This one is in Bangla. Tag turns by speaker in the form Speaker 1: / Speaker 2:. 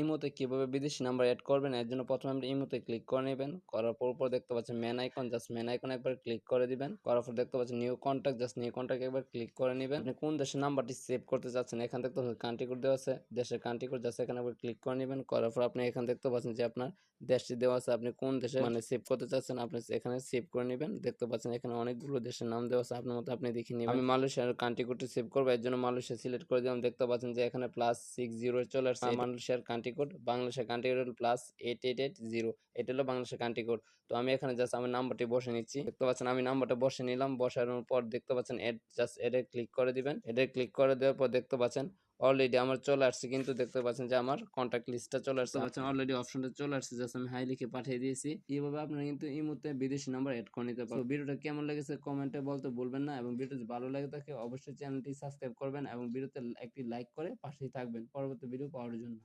Speaker 1: ইমোতে কীভাবে বিদেশি নাম্বার অ্যাড করবেন এর জন্য প্রথমে আপনি ইমোতে ক্লিক করে নেবেন। করার পর উপর দেখতে পাচ্ছেন man icon just man icon একবার ক্লিক করে দিবেন। করার পর দেখতে পাচ্ছেন new contact just new contact একবার ক্লিক করে নেবেন। আপনি কোন দেশের নাম্বারটি সেভ করতে চাচ্ছেন এখান দেখতে পাচ্ছেন কান্ট্রি কোড দেওয়া আছে। দেশের কান্ট্রি কোড জাস্ট এখানে একবার ক্লিক করে নেবেন। করার পর আপনি এখান দেখতে পাচ্ছেন যে আপনার দেশটি দেওয়া আছে। আপনি কোন দেশে মানে সেভ করতে চাচ্ছেন আপনি এখানে সেভ করে নেবেন। দেখতে পাচ্ছেন এখানে অনেকগুলো দেশের নাম দেওয়া আছে। আপনার মতো আপনি দেখে নেবেন। আমি মালয়েশিয়ার কান্ট্রি কোডটি সেভ করব এর জন্য মালয়েশিয়া সিলেক্ট করে দিলাম। দেখতে পাচ্ছেন যে এখানে প্লাস সিক্স জিরো চলে আসছে। মালয়েশিয়ার কান্ট্রি কোড বাংলাদেশের country code plus eight eight eight zero এটা হলো বাংলাদেশের কান্ট্রি কোড তো আমি এখানে জাস্ট আমি নাম্বারটি বসে নিচ্ছি। দেখতে পাচ্ছেন আমি নাম্বারটা বসে নিলাম, বসানোর পর দেখতে পাচ্ছেন এড জাস্ট এডে ক্লিক করে দিবেন। এডে ক্লিক করে দেওয়ার পর দেখতে পাচ্ছেন অলরেডি আমার চলে আসছে, কিন্তু দেখতে পাচ্ছেন যে আমার কন্ট্যাক্ট লিস্টটা চলে আসছে। পাচ্ছেন অলরেডি অপশনটা চলে আসছে জাস্ট আমি হাই লিখে পাঠিয়ে দিয়েছি। এইভাবে আপনারা কিন্তু এই মুহূর্তে বিদেশি নাম্বার অ্যাড করে নিতে পারেন ভিডিওটা কেমন লেগেছে কমেন্টে বলতে বলবেন না এবং ভিডিও যদি ভালো লাগে থাকে অবশ্যই চ্যানেলটি সাবস্ক্রাইব করবেন এবং ভিডিওতে একটি লাইক করে পাশেই থাকবেন। পরবর্তী ভিডিও পাওয়ার জন্য।